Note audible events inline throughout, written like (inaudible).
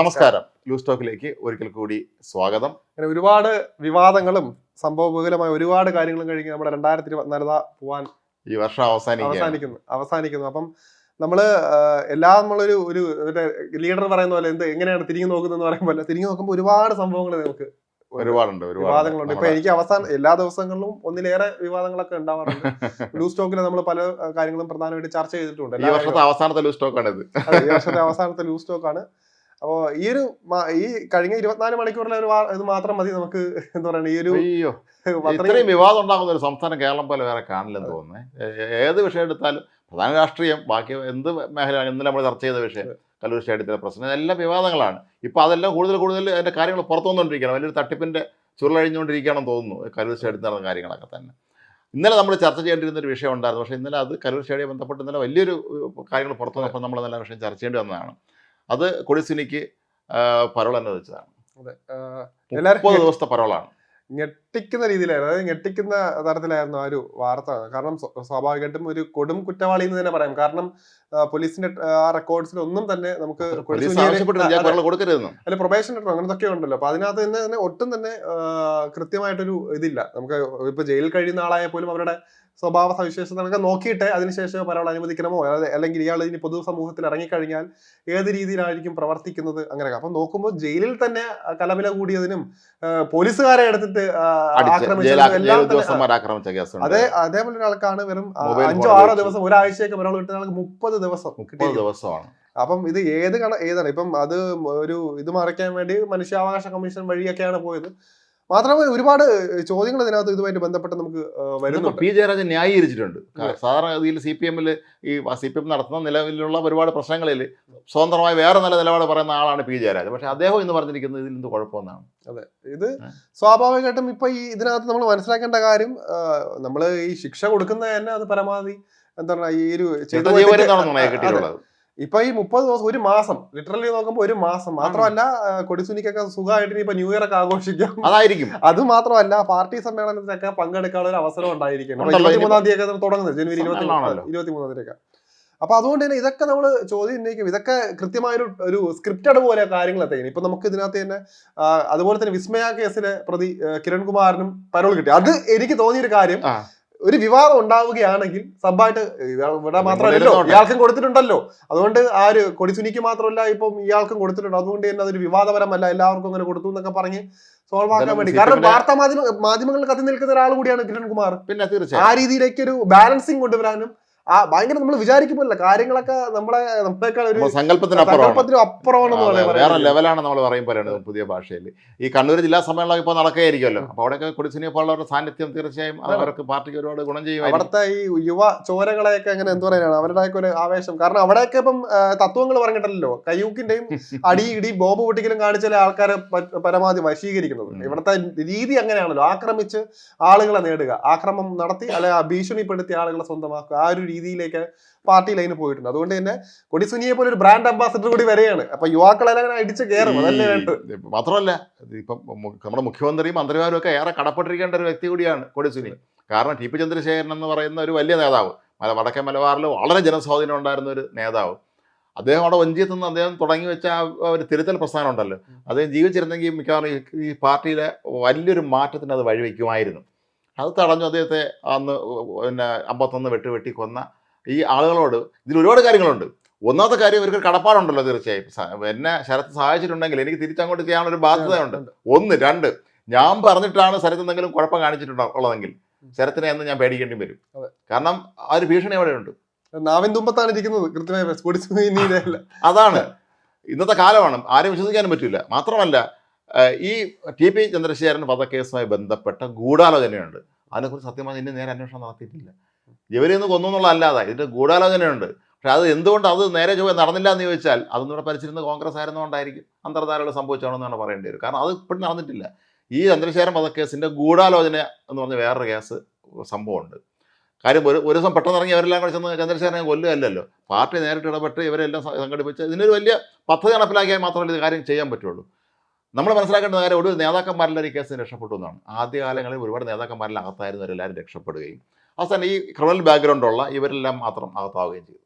നമസ്കാരം. ലൂസ് ടോക്കിലേക്ക് ഒരിക്കൽ കൂടി സ്വാഗതം. അങ്ങനെ ഒരുപാട് വിവാദങ്ങളും സംഭവബഹുലമായ ഒരുപാട് കാര്യങ്ങളും കഴിഞ്ഞ് നമ്മുടെ രണ്ടായിരത്തി ഇരുപത്തിനാല് പോവാൻ ഈ വർഷം അവസാനിക്കുകയാണ്. അവസാനിക്കുന്നു. അവസാനിക്കുന്നു. അപ്പം നമ്മൾ ആഹ്, എല്ലാം നമ്മളൊരു ഒരു ലീഡർ പറയുന്ന പോലെ എന്ത് എങ്ങനെയാണ് തിരിഞ്ഞു നോക്കുന്നതെന്ന് പറയുമ്പോൾ തിരിഞ്ഞു നോക്കുമ്പോൾ ഒരുപാട് സംഭവങ്ങൾ നമുക്ക് ഒരുപാടുണ്ട് വിവാദങ്ങളുണ്ട്. ഇപ്പൊ എനിക്ക് അവസാനം എല്ലാ ദിവസങ്ങളിലും ഒന്നിലേറെ വിവാദങ്ങളൊക്കെ ഉണ്ടാവാറുണ്ട്. (laughs) ലൂസ് ടോക്കിൽ നമ്മൾ പല കാര്യങ്ങളും പ്രധാനമായിട്ട് ചർച്ച ചെയ്തിട്ടുണ്ട്. ഈ എല്ലാ വർഷത്തെ അവസാനത്തെ ലൂസ് സ്റ്റോക്കാണ് ഇത് അതെ, ഈ വർഷത്തെ അവസാനത്തെ ലൂസ് സ്റ്റോക്ക് ആണ് അപ്പോ ഈ ഒരു ഈ കഴിഞ്ഞ ഇരുപത്തിനാല് മണിക്കൂറിലെ ഒരു ഇത് മാത്രം മതി നമുക്ക് എന്താ പറയുക ഈ ഒരു അയ്യോ. (laughs) ഇത്രയും വിവാദം ഉണ്ടാകുന്ന ഒരു സംസ്ഥാനം കേരളം പോലെ വേറെ കാണില്ലെന്ന് തോന്നുന്നത് ഏത് വിഷയം എടുത്താലും പ്രധാന രാഷ്ട്രീയം ബാക്കി എന്ത് മേഖല ഇന്നലെ നമ്മൾ ചർച്ച ചെയ്ത വിഷയം കല്ലൂർ സ്റ്റേഡിയത്തിലെ പ്രശ്നം എല്ലാം വിവാദങ്ങളാണ്. ഇപ്പൊ അതെല്ലാം കൂടുതൽ കൂടുതൽ അതിന്റെ കാര്യങ്ങൾ പുറത്തു വന്നുകൊണ്ടിരിക്കുകയാണ് വലിയൊരു തട്ടിപ്പിന്റെ ചുരുളഴിഞ്ഞുകൊണ്ടിരിക്കുകയാണെന്ന് തോന്നുന്നു കല്ലൂർ സ്റ്റേഡിയത്തിൽ നടന്ന കാര്യങ്ങളൊക്കെ തന്നെ. ഇന്നലെ നമ്മൾ ചർച്ച ചെയ്യേണ്ടിരുന്ന ഒരു വിഷയം ഉണ്ടായിരുന്നു. പക്ഷേ ഇന്നലെ അത് കല്ലൂർ സ്റ്റേഡിയം ബന്ധപ്പെട്ട് ഇന്നലെ വലിയൊരു കാര്യങ്ങൾ പുറത്തു വന്നപ്പോൾ നമ്മൾ നല്ല വിഷയം ചർച്ച ചെയ്യേണ്ടി വന്നതാണ്. അത് കൊടിസിനിക്ക് പരോൾ അനുവദിച്ചതാണ് മുപ്പത് ദിവസത്തെ പരോളാണ്. ഞെട്ടിക്കുന്ന രീതിയിലായിരുന്നു. അതായത് ഞെട്ടിക്കുന്ന തരത്തിലായിരുന്നു ആ ഒരു വാർത്ത. കാരണം സ്വ- സ്വാഭാവികമായിട്ടും ഒരു കൊടും കുറ്റവാളി എന്ന് തന്നെ പറയാം. കാരണം പോലീസിന്റെ ആ റെക്കോർഡ്സിൽ ഒന്നും തന്നെ നമുക്ക് അല്ല പ്രൊബേഷൻ കിട്ടണം അങ്ങനത്തൊക്കെ ഉണ്ടല്ലോ. അപ്പൊ അതിനകത്ത് തന്നെ തന്നെ ഒട്ടും തന്നെ കൃത്യമായിട്ടൊരു ഇതില്ല. നമുക്ക് ഇപ്പൊ ജയിലിൽ കഴിയുന്ന ആളായ പോലും അവരുടെ സ്വഭാവ സവിശേഷതകളൊക്കെ നോക്കിയിട്ട് അതിനുശേഷം ഒരാൾ അനുവദിക്കണമോ? അല്ലെങ്കിൽ ഇയാൾ ഇനി പൊതുസമൂഹത്തിൽ ഇറങ്ങിക്കഴിഞ്ഞാൽ ഏത് രീതിയിലായിരിക്കും പ്രവർത്തിക്കുന്നത് അങ്ങനെയൊക്കെ. അപ്പൊ നോക്കുമ്പോൾ ജയിലിൽ തന്നെ കലവില കൂടിയതിനും പോലീസുകാരെ എടുത്തിട്ട് ആ, ആക്രമിച്ചതിനും ജയിലാ- എല്ലാം തന്നെ ഉദ്യോഗസ്ഥന്മാർ അതേ അതേപോലെ ഒരാൾക്കാണ് വെറും അഞ്ചോ ആറോ ദിവസം ഒരാഴ്ചയൊക്കെ ഒരാൾ കിട്ടുന്ന ആൾക്ക് മുപ്പത് ദിവസം ദിവസമാണ്. അപ്പം ഇത് ഏത് കണ ഏതാണ്? ഇപ്പം അത് ഒരു ഇത് മറയ്ക്കാൻ വേണ്ടി മനുഷ്യാവകാശ കമ്മീഷൻ വഴിയൊക്കെയാണ് പോയത്. മാത്രമല്ല ഒരുപാട് ചോദ്യങ്ങൾ ഇതിനകത്ത് ഇതുമായിട്ട് ബന്ധപ്പെട്ട് നമുക്ക് വരുന്നു വരുന്നുണ്ട്. പി. ജയരാജൻ ന്യായീകരിച്ചിട്ടുണ്ട്. സാധാരണ സാധാരണഗതിയിൽ സി പി എമ്മിൽ ഈ സി പി എം നടത്തുന്ന നിലവിലുള്ള ഒരുപാട് പ്രശ്നങ്ങളിൽ സ്വതന്ത്രമായി വേറെ നല്ല നിലപാട് പറയുന്ന ആളാണ് പി. ജയരാജൻ. പക്ഷെ അദ്ദേഹം ഇന്ന് പറഞ്ഞിരിക്കുന്നത് ഇതിൽ എന്ത് കുഴപ്പമെന്നാണ്. ഇത് ആ. സ്വാഭാവികമായിട്ടും ഇപ്പൊ ഈ ഇതിനകത്ത് നമ്മൾ മനസ്സിലാക്കേണ്ട കാര്യം നമ്മൾ ഈ ശിക്ഷ കൊടുക്കുന്ന തന്നെ അത് പരമാവധി എന്താ പറയുക ഈ ഒരു ഇപ്പൊ ഈ മുപ്പത് ദിവസം ഒരു മാസം ലിറ്ററലി നോക്കുമ്പോൾ ഒരു മാസം മാത്രമല്ല കൊടിസുനിക്കൊക്കെ സുഖമായിട്ട് ഇപ്പൊ ന്യൂ ഇയർ ഒക്കെ ആഘോഷിക്കാം. അതായിരിക്കും. (laughs) അത് മാത്രമല്ല പാർട്ടി സമ്മേളനത്തിനൊക്കെ പങ്കെടുക്കാനുള്ള ഒരു അവസരം ഉണ്ടായിരിക്കണം. ഇരുപത്തിമൂന്നാം തീയതി ഒക്കെ തുടങ്ങുന്നത് ജനുവരി ഇരുപത്തി. ഇരുപത്തിമൂന്നാം തീയതി അപ്പൊ അതുകൊണ്ട് തന്നെ ഇതൊക്കെ നമ്മൾ ചോദ്യം ഉന്നയിക്കും. ഇതൊക്കെ കൃത്യമായൊരു ഒരു സ്ക്രിപ്റ്റഡ് പോലെ കാര്യങ്ങൾ എത്തിക്കണം. ഇപ്പൊ നമുക്ക് ഇതിനകത്ത് തന്നെ അതുപോലെ തന്നെ വിസ്മയ കേസിലെ പ്രതി കിരൺകുമാറിനും പരോൾ കിട്ടി. അത് എനിക്ക് തോന്നിയൊരു കാര്യം. ഒരു വിവാദം ഉണ്ടാവുകയാണെങ്കിൽ സബ്ബായിട്ട് ഇവിടെ മാത്രമല്ലല്ലോ. ഇയാൾക്കും കൊടുത്തിട്ടുണ്ടല്ലോ. അതുകൊണ്ട് ആ ഒരു കൊടിസുനിക്ക് മാത്രമല്ല ഇപ്പം ഇയാൾക്കും കൊടുത്തിട്ടുണ്ട്. അതുകൊണ്ട് തന്നെ അതൊരു വിവാദപരമല്ല. എല്ലാവർക്കും അങ്ങനെ കൊടുത്തു എന്നൊക്കെ പറഞ്ഞ് സോൾവ് ആക്കാൻ വേണ്ടി. കാരണം വാർത്താ മാധ്യമ മാധ്യമങ്ങളിൽ കത്തി നിൽക്കുന്ന ഒരാൾ കൂടിയാണ് കിരൺ കുമാർ. പിന്നെ ആ തീർച്ചയായും. രീതിയിലേക്ക് ഒരു ബാലൻസിങ് കൊണ്ടുവരാനും ആ ഭയങ്കര നമ്മൾ വിചാരിക്കുമ്പോഴല്ല കാര്യങ്ങളൊക്കെ നമ്മളെ നമ്മളെക്കാൾ ഒരു സങ്കല്പത്തിനും വേറെ ലെവലാണ് നമ്മൾ പറയും പോലെയാണ് പുതിയ ഭാഷയിൽ. ഈ കണ്ണൂർ ജില്ലാ സമ്മേളനം ഇപ്പോൾ നടക്കുകയായിരിക്കുമല്ലോ. അപ്പോൾ അവിടെയൊക്കെ കൊടിസിനെ പോലുള്ളവരുടെ സാന്നിധ്യം തീർച്ചയായും അവർക്ക് പാർട്ടിക്ക് ഒരുപാട് ഗുണം ചെയ്യും അവിടുത്തെ ഈ യുവ ചോരകളെയൊക്കെ എങ്ങനെ എന്ത് പറയാനാണ്? അവരുടെയൊക്കെ ഒരു ആവേശം. കാരണം അവിടെയൊക്കെ ഇപ്പം തത്വങ്ങൾ പറഞ്ഞിട്ടല്ലോ കയ്യൂക്കിന്റെയും അടി ഇടി ബോംബ് പൊട്ടിക്കലും കാണിച്ചാലേ ആൾക്കാരെ പരമാവധി വശീകരിക്കുന്നത്. ഇവിടുത്തെ രീതി അങ്ങനെയാണല്ലോ. ആക്രമിച്ച് ആളുകളെ നേടുക. ആക്രമം നടത്തി അല്ലെ ഭീഷണിപ്പെടുത്തി ആളുകളെ സ്വന്തമാക്കുക. ആ ഒരു രീതിയിലേക്ക് പാർട്ടി ലൈന് പോയിട്ടുണ്ട്. അതുകൊണ്ട് തന്നെ കൊടിസുനിയെ പോലെ ഒരു ബ്രാൻഡ് അംബാസിഡർ കൂടി വരെയാണ്. അപ്പൊ യുവാക്കളെല്ലാം അങ്ങനെ അടിച്ച് കയറും. അതല്ലേ വേണ്ടത് മാത്രമല്ല ഇപ്പം നമ്മുടെ മുഖ്യമന്ത്രിയും മന്ത്രിമാരും ഒക്കെ ഏറെ കടപ്പെട്ടിരിക്കേണ്ട ഒരു വ്യക്തി കൂടിയാണ് കൊടിസുനി. കാരണം ടി പി ചന്ദ്രശേഖരൻ എന്ന് പറയുന്ന ഒരു വലിയ നേതാവ് മല വടക്കൻ മലബാറിൽ വളരെ ജനസ്വാധീനം ഉണ്ടായിരുന്ന ഒരു നേതാവ്. അദ്ദേഹം അവിടെ വഞ്ചിയത്ത് നിന്ന് അദ്ദേഹം തുടങ്ങി വെച്ച ആ ഒരു തിരുത്തൽ പ്രസ്ഥാനം ഉണ്ടല്ലോ. അദ്ദേഹം ജീവിച്ചിരുന്നെങ്കിൽ മിക്കവാറും ഈ പാർട്ടിയിലെ വലിയൊരു മാറ്റത്തിന് അത് വഴിവെക്കുമായിരുന്നു. അത് തടഞ്ഞു അദ്ദേഹത്തെ അന്ന് പിന്നെ അമ്പത്തൊന്ന് വെട്ടി വെട്ടി കൊന്ന ഈ ആളുകളോട് ഇതിൽ ഒരുപാട് കാര്യങ്ങളുണ്ട്. ഒന്നാമത്തെ കാര്യം ഇവർക്ക് കടപ്പാടുണ്ടല്ലോ തീർച്ചയായും. എന്നെ ശരത്ത് സഹായിച്ചിട്ടുണ്ടെങ്കിൽ എനിക്ക് തിരിച്ചങ്ങോട്ട് ചെയ്യാനുള്ള ഒരു ബാധ്യതയുണ്ട്. ഒന്ന് രണ്ട് ഞാൻ പറഞ്ഞിട്ടാണ് ശരത്ത് എന്തെങ്കിലും കുഴപ്പം കാണിച്ചിട്ടുണ്ടോ ഉള്ളതെങ്കിൽ ശരത്തിനെ എന്ന് ഞാൻ പേടിക്കേണ്ടി വരും. കാരണം ആ ഒരു ഭീഷണി അവിടെ ഉണ്ട് തുമ്പത്താണ് ഇരിക്കുന്നത്. കൃത്യമായി (laughs) അതാണ്. ഇന്നത്തെ കാലമാണ്. ആരും വിശ്വസിക്കാനും പറ്റില്ല. മാത്രമല്ല ഈ ടി പി ചന്ദ്രശേഖരൻ വധക്കേസുമായി ബന്ധപ്പെട്ട ഗൂഢാലോചനയുണ്ട്. അതിനെക്കുറിച്ച് സത്യമായി ഇനി നേരെ അന്വേഷണം നടത്തിയിട്ടില്ല. ഇവരെയൊന്ന് കൊന്നു എന്നുള്ള അല്ലാതെ ഇതിന്റെ ഗൂഢാലോചനയുണ്ട്. പക്ഷെ അത് എന്തുകൊണ്ട് അത് നേരെ ചൊവ്വേ നടന്നില്ല എന്ന് ചോദിച്ചാൽ അതൊന്നും ഇവിടെ ഭരിച്ചിരുന്ന കോൺഗ്രസ് ആയിരുന്നുകൊണ്ടായിരിക്കും അന്തർധാരകൾ സംഭവിച്ചാണെന്നാണ് പറയേണ്ടി വരും. കാരണം അത് ഇപ്പോഴും നടന്നിട്ടില്ല. ഈ ചന്ദ്രശേഖരൻ വധക്കേസിന്റെ ഗൂഢാലോചന എന്ന് പറഞ്ഞ വേറൊരു കേസ് സംഭവമുണ്ട്. കാര്യം ഒരു ഒരു ദിവസം പെട്ടെന്ന് ഇറങ്ങി അവരെല്ലാം കൂടെ ചെന്ന് ചന്ദ്രശേഖരനെ കൊല്ലുകയല്ലല്ലോ. പാർട്ടി നേരിട്ട് ഇടപെട്ട് ഇവരെല്ലാം സംഘടിപ്പിച്ച് ഇതിനൊരു വലിയ പദ്ധതി നടപ്പിലാക്കിയാൽ മാത്രമല്ല ഇത് കാര്യം ചെയ്യാൻ പറ്റുള്ളൂ. നമ്മൾ മനസ്സിലാക്കേണ്ട കാര്യം ഒരു നേതാക്കന്മാരെല്ലാം ഈ കേസിന് രക്ഷപ്പെട്ടു എന്നാണ്. ആദ്യകാലങ്ങളിൽ ഒരുപാട് നേതാക്കന്മാരെല്ലാം അകത്തായിരുന്നവരെല്ലാവരും രക്ഷപ്പെടുകയും അവസാനം ഈ ക്രിമിനൽ ബാക്ക്ഗ്രൗണ്ടുള്ള ഇവരെല്ലാം മാത്രം അകത്താവുകയും ചെയ്തു.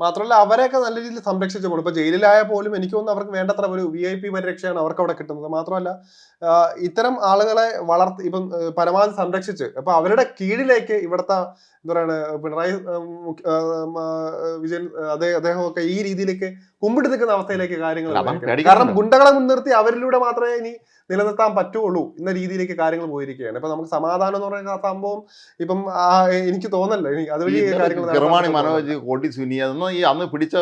മാത്രമല്ല അവരെയൊക്കെ നല്ല രീതിയിൽ സംരക്ഷിച്ചു കൊടുക്കും ജയിലിലായ പോലും എനിക്ക് തോന്നുന്നു അവർക്ക് വേണ്ടത്ര ഒരു വി ഐ പി പരിരക്ഷയാണ് അവർക്ക് അവിടെ കിട്ടുന്നത്. മാത്രമല്ല ഇത്തരം ആളുകളെ വളർത്തി ഇപ്പം പരമാവധി സംരക്ഷിച്ച് അപ്പൊ അവരുടെ കീഴിലേക്ക് ഇവിടുത്തെ എന്താ പറയുക പിണറായി വിജയൻ അതേ അദ്ദേഹമൊക്കെ ഈ രീതിയിലേക്ക് കുമ്പിട്ട് നിൽക്കുന്ന അവസ്ഥയിലേക്ക് കാര്യങ്ങൾ. കാരണം ഗുണ്ടകളെ മുൻനിർത്തി അവരിലൂടെ മാത്രമേ ഇനി നിലനിർത്താൻ പറ്റുള്ളൂ എന്ന രീതിയിലേക്ക് കാര്യങ്ങൾ പോയിരിക്കുകയാണ്. ഇപ്പൊ നമുക്ക് സമാധാനം എന്ന് പറയുന്ന സംഭവം ഇപ്പം എനിക്ക് തോന്നല്ല. അതുവഴി കാര്യങ്ങൾ മനോജ് കോടി സുനി അന്ന് ഈ അന്ന് പിടിച്ച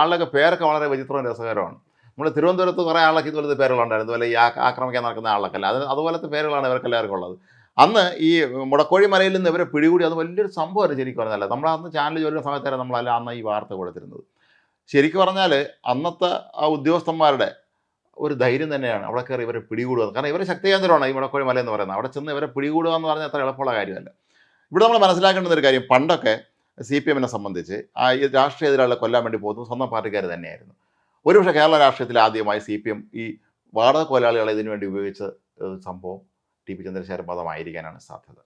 ആളുടെയൊക്കെ പേരൊക്കെ വളരെ വിചിത്രവും രസകരമാണ് നമ്മൾ തിരുവനന്തപുരത്ത് കുറേ ആളൊക്കെ ഇതുപോലത്തെ പേരുകളുണ്ടായിരുന്നു. അതുപോലെ ഈ ആക്രമിക്കാൻ നടക്കുന്ന ആളൊക്കെ അല്ല? അത് അതുപോലത്തെ പേരുകളാണ് ഇവർക്കെല്ലാവർക്കും ഉള്ളത്. അന്ന് ഈ മുടക്കോഴി മലയിൽ നിന്ന് ഇവരെ പിടികൂടി അത് വലിയൊരു സംഭവമാണ് ശരിക്കും പറഞ്ഞാൽ നമ്മൾ അന്ന് ചാനൽ ജോലിയുടെ സമയത്തായിരുന്നു നമ്മളല്ല അന്ന് ഈ വാർത്ത കൊടുത്തിരുന്നത്. ശരിക്കും പറഞ്ഞാൽ അന്നത്തെ ആ ഉദ്യോഗസ്ഥന്മാരുടെ ഒരു ധൈര്യം തന്നെയാണ് അവിടെ കയറി ഇവരെ പിടികൂടുക. കാരണം ഇവരെ ശക്തികേന്ദ്രമാണ് ഈ മുടക്കോഴി മല എന്ന് പറയുന്നത്. അവിടെ ചെന്ന് ഇവരെ പിടികൂടുക എന്ന് പറഞ്ഞാൽ അത്ര എളുപ്പമുള്ള കാര്യമല്ല. ഇവിടെ നമ്മൾ മനസ്സിലാക്കേണ്ടുന്ന ഒരു കാര്യം പണ്ടൊക്കെ സി പി എമ്മിനെ സംബന്ധിച്ച് ആ ഈ രാഷ്ട്രീയ എതിരാളികളെ കൊല്ലാൻ വേണ്ടി പോകുന്നത് സ്വന്തം പാർട്ടിക്കാർ തന്നെയായിരുന്നു. ഒരുപക്ഷെ കേരള രാഷ്ട്രീയത്തിൽ ആദ്യമായി സി പി എം ഈ വാടക കൊലാളികളെ ഇതിനു വേണ്ടി ഉപയോഗിച്ച സംഭവം ടി പി ചന്ദ്രശേഖരൻ പദമായിരിക്കാനാണ് സാധ്യത.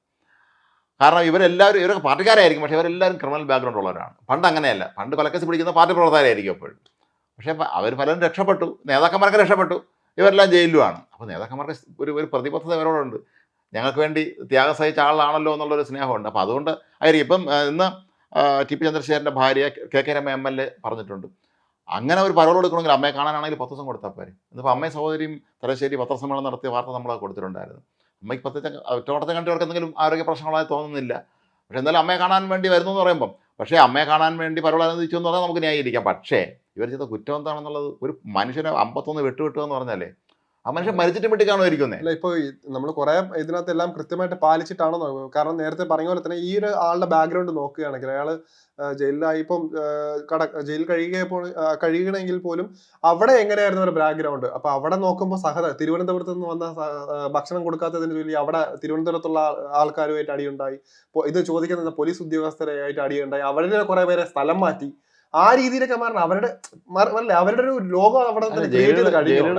കാരണം ഇവരെല്ലാവരും ഇവരൊക്കെ പാർട്ടിക്കാരായിരിക്കും പക്ഷേ ഇവരെല്ലാവരും ക്രിമിനൽ ബാക്ക്ഗ്രൗണ്ട് ഉള്ളവരാണ്. പണ്ട് അങ്ങനെയല്ല. പണ്ട് കൊലക്കേസ് പിടിക്കുന്ന പാർട്ടി പ്രവർത്തകരായിരിക്കും എപ്പോഴും. പക്ഷേ അവർ പലരും രക്ഷപ്പെട്ടു. നേതാക്കന്മാരൊക്കെ രക്ഷപ്പെട്ടു. ഇവരെല്ലാം ജയിലിലുമാണ്. അപ്പോൾ നേതാക്കന്മാർക്ക് ഒരു ഒരു പ്രതിബദ്ധത ഇവരോടുണ്ട് ഞങ്ങൾക്ക് വേണ്ടി ത്യാഗം സഹിച്ച ആളാണല്ലോ എന്നുള്ളൊരു സ്നേഹമുണ്ട്. അപ്പോൾ അതുകൊണ്ട് ആയിരിക്കും. ഇപ്പം ഇന്ന് ടി പി ചന്ദ്രശേഖരന്റെ ഭാര്യ K K Rama M L A പറഞ്ഞിട്ടുണ്ട്. അങ്ങനെ ഒരു പരോൾ കൊടുക്കണമെങ്കിൽ അമ്മയെ കാണാനാണെങ്കിൽ പത്ത് ദിവസം കൊടുത്താൽ പോരെ. ഇന്നിപ്പോൾ അമ്മയും സഹോദരിയും തലശ്ശേരി പത്രസമ്മേളനം നടത്തിയ വാർത്ത നമ്മൾ കൊടുത്തിട്ടുണ്ടായിരുന്നു. അമ്മയ്ക്ക് പത്ത് ഒറ്റോട്ടത്തെ കണ്ടവർക്ക് എന്തെങ്കിലും ആരോഗ്യ പ്രശ്നങ്ങളായി തോന്നുന്നില്ല. പക്ഷെ എന്തായാലും അമ്മയെ കാണാൻ വേണ്ടി വരുന്നു എന്ന് പറയുമ്പം പക്ഷേ അമ്മയെ കാണാൻ വേണ്ടി പരോൾ അനുവദിച്ചു എന്ന് പറഞ്ഞാൽ നമുക്ക് ന്യായീകരിക്കാം. പക്ഷേ ഇവർ ചെയ്ത കുറ്റം എന്താണെന്നുള്ളത് ഒരു മനുഷ്യനെ അമ്പത്തൊന്ന് വിട്ടുവിട്ടു എന്ന് പറഞ്ഞാലേ ആ മനുഷ്യൻ മരിച്ചിട്ടും വിട്ടി കാണുമായിരിക്കുന്നേ അല്ല ഇപ്പൊ നമ്മൾ കുറെ ഇതിനകത്ത് എല്ലാം കൃത്യമായിട്ട് പാലിച്ചിട്ടാണോ കാരണം നേരത്തെ പറഞ്ഞ പോലെ തന്നെ ഈ ഒരു ആളുടെ ബാക്ക്ഗ്രൗണ്ട് നോക്കുകയാണെങ്കിൽ അയാൾ ആ, ജയിലിലായി ഇപ്പം കട ജയിൽ കഴിയുകയപ്പോൾ കഴിയണമെങ്കിൽ പോലും അവിടെ എങ്ങനെയായിരുന്നു ഒരു ബാക്ക്ഗ്രൗണ്ട് അപ്പൊ അവിടെ നോക്കുമ്പോൾ സഹത തിരുവനന്തപുരത്ത് നിന്ന് വന്ന ഭക്ഷണം കൊടുക്കാത്തതിന് ചൊല്ലി അവിടെ തിരുവനന്തപുരത്തുള്ള ആൾക്കാരുമായിട്ട് അടിയുണ്ടായി. ഇത് ചോദിക്കുന്ന പോലീസ് ഉദ്യോഗസ്ഥരായിട്ട് അടിയുണ്ടായി. അവരുടെ കുറെ പേരെ സ്ഥലം മാറ്റി. ആ രീതിയിലൊക്കെ മാറണം. അവരുടെ മാറില്ലേ അവരുടെ ഒരു ലോകം അവിടെ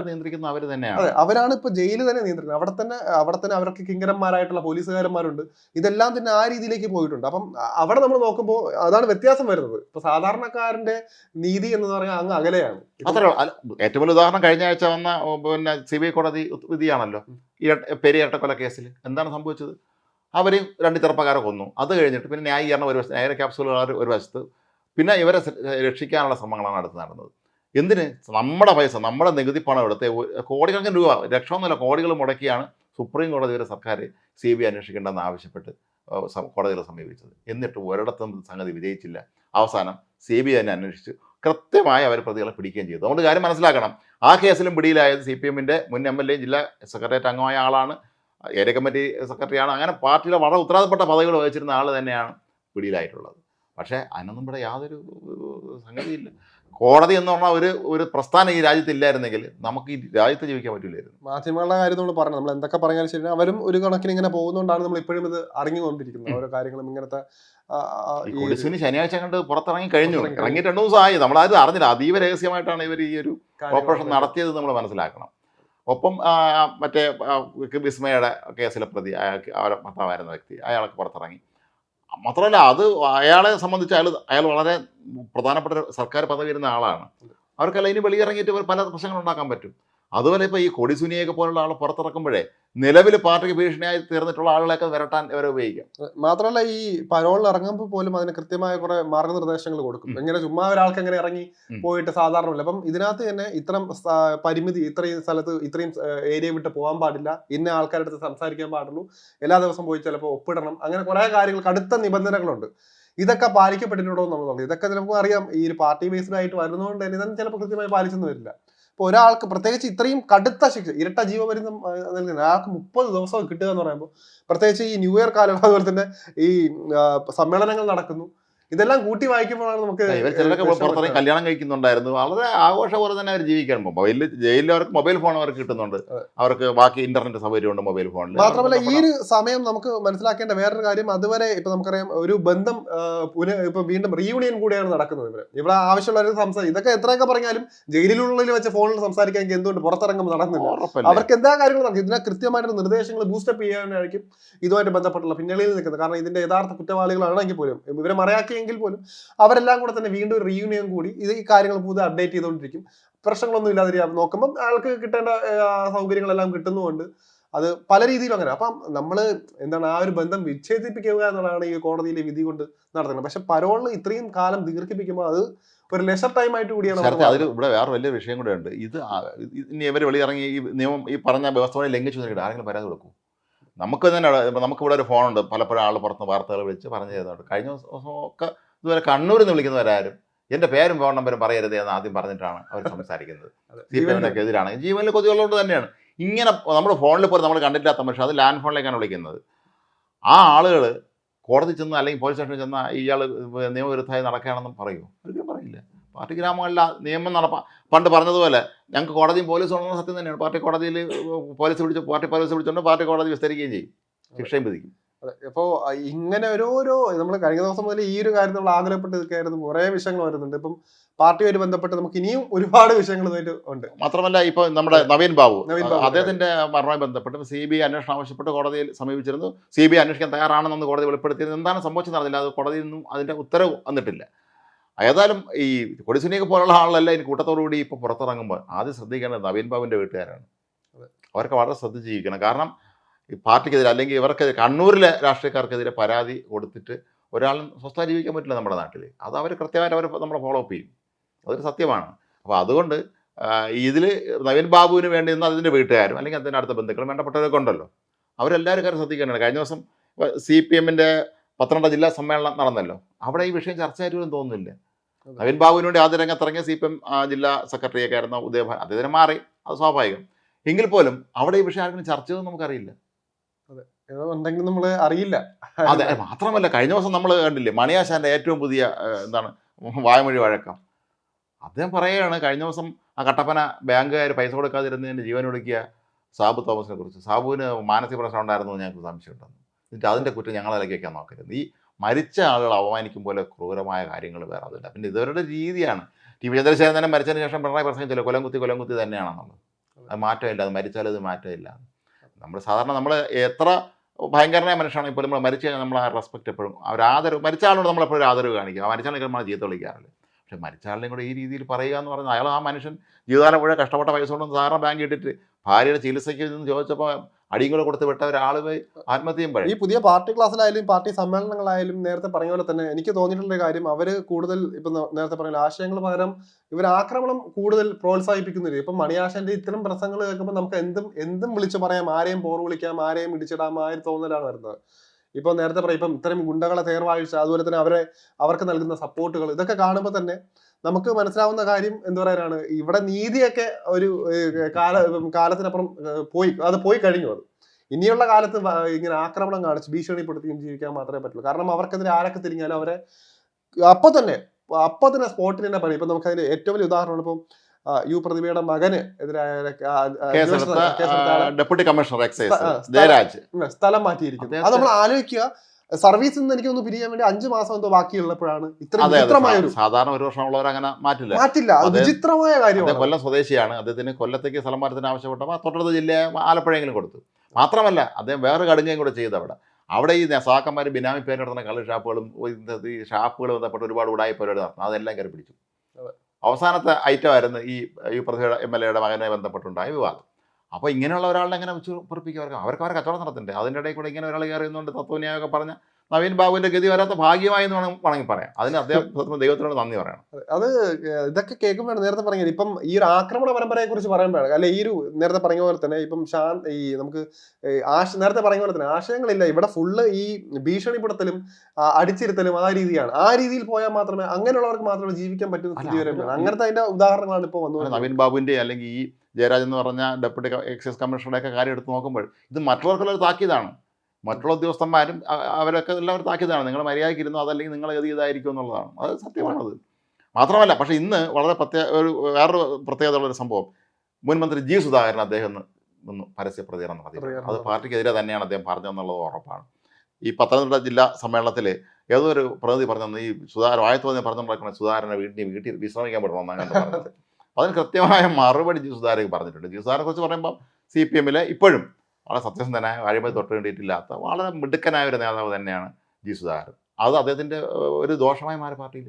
നിയന്ത്രിക്കുന്ന അവർ തന്നെയാണ്. അതെ അവരാണ് ഇപ്പൊ ജയിൽ തന്നെ നിയന്ത്രിക്കുന്നത്. അവിടെ തന്നെ അവിടെ തന്നെ അവർക്ക് കിങ്കരന്മാരായിട്ടുള്ള പോലീസുകാരന്മാരുണ്ട്. ഇതെല്ലാം തന്നെ ആ രീതിയിലേക്ക് പോയിട്ടുണ്ട്. അപ്പം അവിടെ നമ്മൾ നോക്കുമ്പോൾ അതാണ് വ്യത്യാസം വരുന്നത്. ഇപ്പൊ സാധാരണക്കാരന്റെ നീതി എന്ന് പറഞ്ഞാൽ അങ്ങ് അകലെയാണ്. അത്രേ ഏറ്റവും വലിയ ഉദാഹരണം കഴിഞ്ഞ ആഴ്ച വന്ന പിന്നെ സി ബി ഐ കോടതി വിധിയാണല്ലോ. പെരിയ ഇരട്ടക്കൊല കേസിൽ എന്താണ് സംഭവിച്ചത്? അവരെയും രണ്ട് ചെറുപ്പക്കാരെ കൊന്നു. അത് കഴിഞ്ഞിട്ട് പിന്നെ ന്യായീകരണം ഒരു വശത്ത് ന്യായ ക്യാപ്സുകൾ ഒരു വശത്ത്. പിന്നെ ഇവരെ രക്ഷിക്കാനുള്ള ശ്രമങ്ങളാണ് അടുത്ത് നടന്നത്. എന്തിന്? നമ്മുടെ പൈസ നമ്മുടെ നികുതി പണം എടുത്ത് കോടിക്കണക്കിന് രൂപ ലക്ഷമൊന്നുമല്ല കോടികൾ മുടക്കിയാണ് സുപ്രീം കോടതി വരെ സർക്കാർ സി ബി ഐ അന്വേഷിക്കേണ്ടെന്ന് ആവശ്യപ്പെട്ട് കോടതികളെ സമീപിച്ചത്. എന്നിട്ട് ഒരിടത്തും സംഗതി വിജയിച്ചില്ല. അവസാനം സി ബി തന്നെ അന്വേഷിച്ചു കൃത്യമായി അവർ പ്രതികളെ പിടിക്കുകയും ചെയ്തു. അതുകൊണ്ട് കാര്യം മനസ്സിലാക്കണം. ആ കേസിലും പിടിയിലായത് സി പി എമ്മിന്റെ മുൻ എം എൽ എ ജില്ലാ സെക്രട്ടേറിയറ്റ് അംഗമായ ആളാണ്. ഏരിയ കമ്മിറ്റി സെക്രട്ടറിയാണ്. അങ്ങനെ പാർട്ടിയിലെ വളരെ ഉത്തരവാദപ്പെട്ട പദവികൾ വഹിച്ചിരുന്ന ആൾ തന്നെയാണ് പിടിയിലായിട്ടുള്ളത്. പക്ഷേ അതിനൊന്നും ഇവിടെ യാതൊരു സംഗതിയില്ല. കോടതി എന്ന് പറഞ്ഞാൽ ഒരു ഒരു പ്രസ്ഥാനം ഈ രാജ്യത്ത് ഇല്ലായിരുന്നെങ്കിൽ നമുക്ക് ഈ രാജ്യത്ത് ജീവിക്കാൻ പറ്റില്ലായിരുന്നു. മാധ്യമങ്ങളുടെ കാര്യം നമ്മൾ പറഞ്ഞു നമ്മൾ എന്തൊക്കെ പറഞ്ഞാലും ശരി അവരും ഒരു കണക്കിന് ഇങ്ങനെ പോകുന്നതുകൊണ്ടാണ് നമ്മൾ ഇപ്പോഴും ഇത് അറിഞ്ഞുകൊണ്ടിരിക്കുന്നത്. ഓരോ കാര്യങ്ങളും ഇങ്ങനത്തെ ഈ ശനിയാഴ്ച കണ്ട് പുറത്തിറങ്ങി കഴിഞ്ഞു. ഇറങ്ങിയിട്ട് രണ്ടു ദിവസമായി. നമ്മളാരും അറിഞ്ഞില്ല. അതീവ രഹസ്യമായിട്ടാണ് ഇവർ ഈ ഒരു ഓപ്പറേഷൻ നടത്തിയത് നമ്മൾ മനസ്സിലാക്കണം. ഒപ്പം മറ്റേ വിസ്മയുടെ കേസിലെ പ്രതി അയാൾക്ക് അവരുടെ ഭർത്താവായിരുന്ന വ്യക്തി അയാൾക്ക് പുറത്തിറങ്ങി. മാത്രമല്ല അത് അയാളെ സംബന്ധിച്ച് അയാൾ അയാൾ വളരെ പ്രധാനപ്പെട്ട സർക്കാർ പദവി ഇരുന്ന ആളാണ്. അവർക്കല്ല ഇനി വെളിയിറങ്ങിയിട്ട് പല പ്രശ്നങ്ങൾ ഉണ്ടാക്കാൻ പറ്റും. അതുപോലെ ഇപ്പോൾ ഈ കൊടിസുനിയൊക്കെ പോലുള്ള ആൾ പുറത്തിറക്കുമ്പോഴേ നിലവിൽ പാർട്ടിക്ക് ഭീഷണിയായി തീർന്നിട്ടുള്ള ആളുകളെയൊക്കെ വരട്ടാൻ ഇവരെ ഉപയോഗിക്കാം. മാത്രമല്ല ഈ പരോളിൽ ഇറങ്ങുമ്പോൾ പോലും അതിന് കൃത്യമായ കുറെ മാർഗനിർദ്ദേശങ്ങൾ കൊടുക്കും. എങ്ങനെ ചുമ്മാ ഒരാൾക്ക് എങ്ങനെ ഇറങ്ങി പോയിട്ട് സാധാരണ അപ്പം ഇതിനകത്ത് തന്നെ ഇത്തരം പരിമിതി ഇത്രയും സ്ഥലത്ത് ഇത്രയും ഏരിയ വിട്ട് പോകാൻ പാടില്ല. ഇന്ന ആൾക്കാരുടെ അടുത്ത് സംസാരിക്കാൻ പാടുള്ളൂ. എല്ലാ ദിവസവും പോയി ചിലപ്പോൾ ഒപ്പിടണം. അങ്ങനെ കുറെ കാര്യങ്ങൾ കടുത്ത നിബന്ധനകളുണ്ട്. ഇതൊക്കെ പാലിക്കപ്പെട്ടിട്ടുണ്ടോ എന്ന് നമ്മൾ നോക്കാം ഇതൊക്കെ ചിലപ്പോൾ അറിയാം. ഈ ഒരു പാർട്ടി ബേസ്ഡ് ആയിട്ട് വരുന്നതുകൊണ്ട് തന്നെ ഇതൊന്നും ചിലപ്പോൾ കൃത്യമായി പാലിച്ചൊന്നും വരില്ല. ഇപ്പോൾ ഒരാൾക്ക് പ്രത്യേകിച്ച് ഇത്രയും കടുത്ത ശിക്ഷ ഇരട്ട ജീവപര്യന്തം നൽകുന്ന ആൾക്ക് മുപ്പത് ദിവസം കിട്ടുക എന്ന് പറയുമ്പോൾ പ്രത്യേകിച്ച് ഈ ന്യൂ ഇയർ കാലം അതുപോലെ തന്നെ ഈ സമ്മേളനങ്ങൾ നടക്കുന്നു. ഇതെല്ലാം കൂട്ടി വായിക്കുമ്പോഴാണ് നമുക്ക് ഇവർ ചിലരൊക്കെ പുറത്തിറങ്ങി കല്യാണം കഴിക്കുന്നുണ്ടായിരുന്നു. വളരെ ആഘോഷപൂർവം തന്നെ അവർ ജീവിക്കാൻ മൊബൈലിൽ ജയിലിൽ അവർക്ക് മൊബൈൽ ഫോൺ അവർക്ക് കിട്ടുന്നുണ്ട്. അവർക്ക് ബാക്കി ഇന്റർനെറ്റ് സൗകര്യമുണ്ട് മൊബൈൽ ഫോണിൽ. മാത്രമല്ല ഈ ഒരു സമയം നമുക്ക് മനസ്സിലാക്കേണ്ട വേറൊരു കാര്യം അതുവരെ ഇപ്പൊ നമുക്കറിയാം ഒരു ബന്ധം ഇപ്പൊ വീണ്ടും റീയൂണിയൻ കൂടിയാണ് നടക്കുന്നത് ഇവിടെ ആവശ്യമുള്ള ഒരു സംസാരം ഇതൊക്കെ എത്രയൊക്കെ പറഞ്ഞാലും ജയിലിനുള്ളിൽ വെച്ച് ഫോണിൽ സംസാരിക്കാൻ എന്തുകൊണ്ട് പുറത്തിറങ്ങുമ്പോൾ നടന്നില്ല. അവർക്ക് എന്താ കാര്യങ്ങൾ നടക്കും ഇതിനെ കൃത്യമായിട്ട് നിർദ്ദേശങ്ങൾ ബൂസ്റ്റപ്പ് ചെയ്യാനായിരിക്കും ഇതുമായിട്ട് ബന്ധപ്പെട്ടുള്ള പിന്നണിയിൽ നിൽക്കുന്നത്. കാരണം ഇതിന്റെ യഥാർത്ഥ കുറ്റവാളികളാണെങ്കിൽ പോലും ഇവരെ മറയാക്കിയെങ്കിലും എങ്കിൽ പോലും അവരെല്ലാം കൂടെ തന്നെ വീണ്ടും ഒരു റീയൂണിയൻ കൂടി ഇത് ഈ കാര്യങ്ങൾ പുതിയ അപ്ഡേറ്റ് ചെയ്തുകൊണ്ടിരിക്കും. പ്രശ്നങ്ങളൊന്നും ഇല്ലാതെ നോക്കുമ്പോൾ ആൾക്ക് കിട്ടേണ്ട സൗകര്യങ്ങളെല്ലാം കിട്ടുന്നുമുണ്ട്. അത് പല രീതിയിലും അങ്ങനെ. അപ്പം നമ്മൾ എന്താണ് ആ ഒരു ബന്ധം വിച്ഛേദിപ്പിക്കുക എന്നുള്ളതാണ് ഈ കോടതിയിലെ വിധി കൊണ്ട് നടത്തുന്നത്. പക്ഷെ പരോളിന് ഇത്രയും കാലം ദീർഘിപ്പിക്കുമ്പോൾ അത് ഒരു ലെഷർ ടൈം ആയിട്ട് കൂടിയാണ് അതിൽ ഇവിടെ വേറെ വലിയ വിഷയം കൂടെ ഉണ്ട്. ഇത് ഇനി ഇവർ വെളിയിറങ്ങി ഈ നിയമം ഈ പറഞ്ഞ വ്യവസ്ഥകളെ ലംഘിച്ചു ആരെങ്കിലും പരാതി കൊടുക്കും നമുക്ക് തന്നെ നമുക്കിവിടെ നമുക്ക് ഇവിടെ ഒരു ഫോണുണ്ട് പലപ്പോഴും ആൾ പുറത്ത് വാർത്തകൾ വിളിച്ച് പറഞ്ഞു തരുന്നുണ്ട്. കഴിഞ്ഞ ദിവസം ഒക്കെ ഇതുവരെ കണ്ണൂരിൽ നിന്ന് വിളിക്കുന്നവരാരും എന്റെ പേരും ഫോൺ നമ്പരും പറയരുത് എന്ന് ആദ്യം പറഞ്ഞിട്ടാണ് അവർ സംസാരിക്കുന്നത്. (laughs) സി പി എമ്മിനൊക്കെ എതിരാണ്. ജീവനിൽ കൊതിയുള്ളതുകൊണ്ട് തന്നെയാണ്. ഇങ്ങനെ നമ്മുടെ ഫോണിൽ പോലും നമ്മൾ കണ്ടിട്ടില്ലാത്ത പക്ഷേ അത് ലാൻഡ് ഫോണിലേക്കാണ് വിളിക്കുന്നത്. ആ ആളുകൾ കോടതി ചെന്ന് അല്ലെങ്കിൽ പോലീസ് സ്റ്റേഷനിൽ ചെന്ന ഇയാൾ നിയമവിരുദ്ധമായി നടക്കുകയാണെന്നും പറയുമോ ഒരിക്കലും പറയില്ല. പാർട്ടി ഗ്രാമങ്ങളിൽ ആ നിയമം നടപ്പാ പണ്ട് പറഞ്ഞതുപോലെ ഞങ്ങൾക്ക് കോടതിയും പോലീസും ഉണ്ടെന്ന സത്യം തന്നെയാണ്. പാർട്ടി കോടതിയിൽ പോലീസ് പിടിച്ച് പാർട്ടി പോലീസ് പിടിച്ചുകൊണ്ട് പാർട്ടി കോടതി വിസ്തരിക്കുകയും ചെയ്യും. ശിക്ഷയും വിധിക്കും. അപ്പോൾ ഇങ്ങനെ ഓരോരോ നമ്മൾ കഴിഞ്ഞ ദിവസം മുതൽ ഈ ഒരു കാര്യം നമ്മൾ ആഗ്രഹപ്പെട്ട് നിൽക്കുകയായിരുന്നു. കുറേ വിഷയങ്ങൾ വരുന്നുണ്ട്. ഇപ്പം പാർട്ടിയുമായിട്ട് ബന്ധപ്പെട്ട് നമുക്ക് ഇനിയും ഒരുപാട് വിഷയങ്ങൾ ഉണ്ട്. മാത്രമല്ല ഇപ്പോൾ നമ്മുടെ നവീൻ ബാബു അദ്ദേഹത്തിന്റെ മരണവുമായി ബന്ധപ്പെട്ട് സി ബി ഐ അന്വേഷണം ആവശ്യപ്പെട്ട് കോടതിയിൽ സമീപിച്ചിരുന്നു. സി ബി ഐ അന്വേഷിക്കാൻ തയ്യാറാണെന്ന് കോടതി വെളിപ്പെടുത്തിയിരുന്നു. എന്താണ് സംഭവിച്ചത് അറിയില്ല അത് കോടതിയിൽ നിന്നും അതിന്റെ ഉത്തരവ് വന്നിട്ടില്ല. ഏതായാലും ഈ കൊടിസുനിയൊക്കെ പോലുള്ള ആളല്ല ഇനി കൂട്ടത്തോടുകൂടി ഇപ്പോൾ പുറത്തിറങ്ങുമ്പോൾ ആദ്യം ശ്രദ്ധിക്കേണ്ടത് നവീൻ ബാബുവിന്റെ വീട്ടുകാരാണ്. അവരൊക്കെ വളരെ ശ്രദ്ധിച്ച് ജീവിക്കണം. കാരണം ഈ പാർട്ടിക്കെതിരെ അല്ലെങ്കിൽ ഇവർക്കെതിരെ കണ്ണൂരിലെ രാഷ്ട്രീയക്കാർക്കെതിരെ പരാതി കൊടുത്തിട്ട് ഒരാളും സ്വസ്ഥമായി ജീവിക്കാൻ പറ്റില്ല നമ്മുടെ നാട്ടിൽ അത് അവർ കൃത്യമായിട്ട് അവർ നമ്മളെ ഫോളോ അപ്പ് ചെയ്യും. അതൊരു സത്യമാണ്. അപ്പോൾ അതുകൊണ്ട് ഇതിൽ നവീൻ ബാബുവിന് വേണ്ടി നിന്ന് അതിന്റെ വീട്ടുകാരും അല്ലെങ്കിൽ അതിന്റെ അടുത്ത ബന്ധുക്കളും വേണ്ടപ്പെട്ടവരൊക്കെ ഉണ്ടല്ലോ. അവരെല്ലാവരും കാര്യം ശ്രദ്ധിക്കേണ്ടതാണ്. കഴിഞ്ഞ ദിവസം സി പി എമ്മിന്റെ പത്തനംതിട്ട ജില്ലാ സമ്മേളനം നടന്നല്ലോ. അവിടെ ഈ വിഷയം ചർച്ചയായിട്ടും തോന്നുന്നില്ല. നവീൻ ബാബുവിന് വേണ്ടി ആദ്യ രംഗത്തിറങ്ങിയ സി പി എം ജില്ലാ സെക്രട്ടറിയൊക്കെ ആയിരുന്ന ഉദയഭാൻ അദ്ദേഹത്തിന് മാറി. അത് സ്വാഭാവികം. എങ്കിൽ പോലും അവിടെ ഈ വിഷയം ആർക്കും ചർച്ച ചെയ്തെന്ന് നമുക്കറിയില്ല. ഉണ്ടെങ്കിൽ നമ്മൾ അറിയില്ല. അതെ മാത്രമല്ല കഴിഞ്ഞ ദിവസം നമ്മൾ കണ്ടില്ലേ മണിയാശാന്റെ ഏറ്റവും പുതിയ എന്താണ് വായമൊഴി വഴക്കം. അദ്ദേഹം പറയുകയാണ് കഴിഞ്ഞ ദിവസം ആ കട്ടപ്പന ബാങ്കുകാർ പൈസ കൊടുക്കാതിരുന്നതിന്റെ ജീവൻ ഒടുക്കിയ സാബു തോമസിനെ കുറിച്ച്. സാബുവിന് മാനസിക പ്രശ്നം ഉണ്ടായിരുന്നു ഞങ്ങൾക്ക് സംശയമുണ്ടെന്ന്. എന്നിട്ട് അതിന്റെ കുറ്റം ഞങ്ങളിലേക്ക് വയ്ക്കാൻ നോക്കരുത്. ഈ മരിച്ച ആളുകൾ അപമാനിക്കും പോലെ ക്രൂരമായ കാര്യങ്ങൾ വേറെ അതില്ല. പിന്നെ ഇവരുടെ രീതിയാണ്. ടി വി ചന്ദ്രശേഖരൻ തന്നെ മരിച്ചതിന് ശേഷം പിണറായി പ്രസംഗിച്ചല്ലോ കൊലം കുത്തി കൊലം കുത്തി തന്നെയാണെന്നുള്ളത് അത്. മാറ്റമില്ല. അത് മരിച്ചാൽ അത് മാറ്റമില്ല. നമ്മൾ സാധാരണ നമ്മൾ എത്ര ഭയങ്കരനായ മനുഷ്യനാണെങ്കിൽ പോലും നമ്മൾ മരിച്ചു കഴിഞ്ഞാൽ നമ്മൾ ആ റെസ്പെക്ട് എപ്പോഴും അവർ ആദരവ്. മരിച്ച ആളോട് നമ്മൾ എപ്പോഴും ആദരവ് കാണിക്കുക. ആ മരിച്ച ആളെ നമ്മൾ ജീവിതം വിളിക്കാറില്ല. പക്ഷെ മരിച്ച ആളിനെയും കൂടെ ഈ രീതിയിൽ പറയുക എന്ന് പറഞ്ഞാൽ അയാൾ ആ മനുഷ്യൻ ജീവിതകാലം മുഴുവൻ കഷ്ടപ്പെട്ട പൈസ കൊണ്ടൊന്നും സാധാരണ ബാങ്ക് ഇട്ടിട്ട് ഭാര്യയുടെ ചികിത്സയ്ക്ക് നിന്ന് ചോദിച്ചപ്പോൾ അടിയും കൂടെ കൊടുത്ത് വിട്ട ഒരാൾ പോയി ആത്മഹത്യ ചെയ്യുമ്പോഴേ ഈ പുതിയ പാർട്ടി ക്ലാസ്സിലായാലും പാർട്ടി സമ്മേളനങ്ങളായാലും നേരത്തെ പറഞ്ഞ പോലെ തന്നെ എനിക്ക് തോന്നിയിട്ടുള്ള കാര്യം അവർ കൂടുതൽ ഇപ്പൊ നേരത്തെ പറഞ്ഞ ആശയങ്ങൾ പകരം ഇവർ ആക്രമണം കൂടുതൽ പ്രോത്സാഹിപ്പിക്കുന്നില്ല ഇപ്പൊ മണിയാശന്റെ ഇത്തരം പ്രസംഗങ്ങൾ കേൾക്കുമ്പോൾ നമുക്ക് എന്തും എന്തും വിളിച്ചു പറയാം. ആരെയും പോർ വിളിക്കാം ആരെയും ഇടിച്ചിടാം ആ ഒരു തോന്നലാണ് വരുന്നത്. ഇപ്പൊ നേരത്തെ പറയാം ഇപ്പം ഇത്തരം ഗുണ്ടകളെ തേർവാഴ്ച അതുപോലെ തന്നെ അവരെ അവർക്ക് നൽകുന്ന സപ്പോർട്ടുകൾ ഇതൊക്കെ കാണുമ്പോൾ തന്നെ നമുക്ക് മനസ്സിലാവുന്ന കാര്യം എന്ത് പറയാനാണ് ഇവിടെ നീതിയൊക്കെ ഒരു കാല കാലത്തിനപ്പുറം പോയി അത് പോയി കഴിഞ്ഞു അത്. ഇനിയുള്ള കാലത്ത് ഇങ്ങനെ ആക്രമണം കാണിച്ച് ഭീഷണിപ്പെടുത്തിയും ജീവിക്കാൻ മാത്രമേ പറ്റുള്ളൂ. കാരണം അവർക്കെതിരെ ആരൊക്കെ തിരിഞ്ഞാലും അവരെ അപ്പൊ തന്നെ അപ്പൊ തന്നെ സ്പോട്ടിൽ തന്നെ പണി ഇപ്പൊ നമുക്ക് അതിന് ഏറ്റവും വലിയ ഉദാഹരണമാണ് ഇപ്പം യു പ്രതിഭയുടെ മകന് എതിരായ ഡെപ്യൂട്ടി കമ്മീഷണർ എക്സൈസ് സ്ഥലം മാറ്റിയിരിക്കുന്നു. അത് നമ്മൾ ആലോചിക്കുക സർവീസിൽ നിന്ന് എനിക്ക് ഒന്ന് പിരിയാൻ വേണ്ടി അഞ്ചു മാസം എന്തോ ബാക്കിയുള്ളപ്പോഴാണ്. ഇത്ര വിചിത്രമായ ഒരു സാധാരണ ഒരു വർഷമുള്ളവർ അങ്ങനെ മാറ്റില്ല. മാറ്റില്ല. വിചിത്രമായ കാര്യമാണ്. കൊല്ലം സ്വദേശിയാണ്. അദ്ദേഹത്തിന് കൊല്ലത്തേക്ക് സ്ഥലം മാറ്റത്തിന് ആവശ്യപ്പെട്ടപ്പോൾ തൊട്ടടുത്ത ജില്ലയെ ആലപ്പുഴയെങ്കിലും കൊടുത്തു. മാത്രമല്ല അദ്ദേഹം വേറെ കടുങ്ങയും കൂടെ ചെയ്തു അവിടെ. അവിടെ ഈ സാക്കന്മാർ ബിനാമി പേര് നടത്തുന്ന കള്ള് ഷാപ്പുകളും ഈ ഷാപ്പുകൾ ബന്ധപ്പെട്ട് ഒരുപാട് ഉടായി പരിപാടി നടത്തുന്നു. അതെല്ലാം കയറി പിടിച്ചു. അവസാനത്തെ ഐറ്റമായിരുന്നു ഈ ഈ പ്രതിയുടെ എം എൽ എയുടെ മകനെ ബന്ധപ്പെട്ടുണ്ടായ വിവാദം. അപ്പോൾ ഇങ്ങനെയുള്ള ഒരാളെ എങ്ങനെ വെച്ച് പൊറിപ്പിക്കും? അവർക്ക് അവർക്ക് അവരെ കച്ചവടം നടത്തണ്ടേ? അതിന്റെ ഇടയിൽ കൂടെ ഇങ്ങനെ ഒരാൾ കയറി നിന്നുകൊണ്ട് തത്വന്യായമൊക്കെ പറഞ്ഞ നവീൻ ബാബുവിന്റെ ഗതി വരാത്ത ഭാഗ്യമായി എന്ന് വേണം വേണമെങ്കിൽ പറയാം. അതിന് അദ്ദേഹം ദൈവത്തിനോട് നന്ദി പറയണം. അത് ഇതൊക്കെ കേൾക്കുമ്പോൾ നേരത്തെ പറഞ്ഞത് ഇപ്പം ഈ ഒരു ആക്രമണ പരമ്പരയെ കുറിച്ച് പറയുമ്പോഴാണ്. അല്ലെ ഈ ഒരു നേരത്തെ പറഞ്ഞ പോലെ തന്നെ ഇപ്പം ഷാൻ ഈ നമുക്ക് ആശ നേരത്തെ പറഞ്ഞ പോലെ തന്നെ ആശയങ്ങളില്ല. ഇവിടെ ഫുള്ള് ഈ ഭീഷണിപ്പെടുത്തലും ആ, അടിച്ചിരുത്തലും ആ രീതിയാണ്. ആ രീതിയിൽ പോയാൽ മാത്രമേ അങ്ങനെയുള്ളവർക്ക് മാത്രമേ ജീവിക്കാൻ പറ്റുന്ന സ്ഥിതി അങ്ങനത്തെ അതിന്റെ ഉദാഹരണങ്ങളാണ് ഇപ്പോൾ വന്നത് നവീൻ ബാബുവിന്റെ അല്ലെങ്കിൽ ഈ ജയരാജ് എന്ന് പറഞ്ഞ ഡെപ്യൂട്ടി എക്സൈസ് കമ്മീഷണറുടെ ഒക്കെ കാര്യം എടുത്ത് നോക്കുമ്പോൾ ഇത് മറ്റുള്ളവർക്കുള്ള ഒരു താക്കീതാണ്. മറ്റുള്ള ഉദ്യോഗസ്ഥന്മാരും അവരൊക്കെ എല്ലാവരും താക്കിയതാണ് നിങ്ങൾ മര്യാദയ്ക്ക് ഇരുന്നു അതല്ലെങ്കിൽ നിങ്ങൾ ഗതി ഇതായിരിക്കും എന്നുള്ളതാണ്. അത് സത്യമാണത്. മാത്രമല്ല പക്ഷേ ഇന്ന് വളരെ പ്രത്യേക ഒരു വേറൊരു പ്രത്യേകതയുള്ള ഒരു സംഭവം മുൻമന്ത്രി ജി സുധാകരൻ അദ്ദേഹം ഒന്ന് പരസ്യ പ്രതികരണം നടത്തി അത്. പാർട്ടിക്കെതിരെ തന്നെയാണ് അദ്ദേഹം പറഞ്ഞതെന്നുള്ളത് ഉറപ്പാണ്. ഈ പത്തനംതിട്ട ജില്ലാ സമ്മേളനത്തിൽ ഏതോ ഒരു പ്രതിനിധി പറഞ്ഞു ഈ സുധാകരൻ വായത്തുവെന്ന് പറഞ്ഞു നടക്കണം സുധാകരനെ വീട്ടിൽ വീട്ടിൽ വിശ്രമിക്കാൻ പറ്റണം അങ്ങനെ പറഞ്ഞത്. (laughs) അതിന് കൃത്യമായ മറുപടി ജി സുധാകരൻ പറഞ്ഞിട്ടുണ്ട്. ജി സുധാകരനെ കുറിച്ച് പറയുമ്പോൾ സി പി എമ്മിലെ ഇപ്പോഴും വളരെ സത്യസന്ധനായ അഴിമതി തൊട്ട് വേണ്ടിയിട്ടില്ലാത്ത വളരെ മിടുക്കനായ ഒരു നേതാവ് തന്നെയാണ് ജി സുധാകരൻ. അത് അദ്ദേഹത്തിന്റെ ഒരു ദോഷമായി മാറി പാർട്ടിയിൽ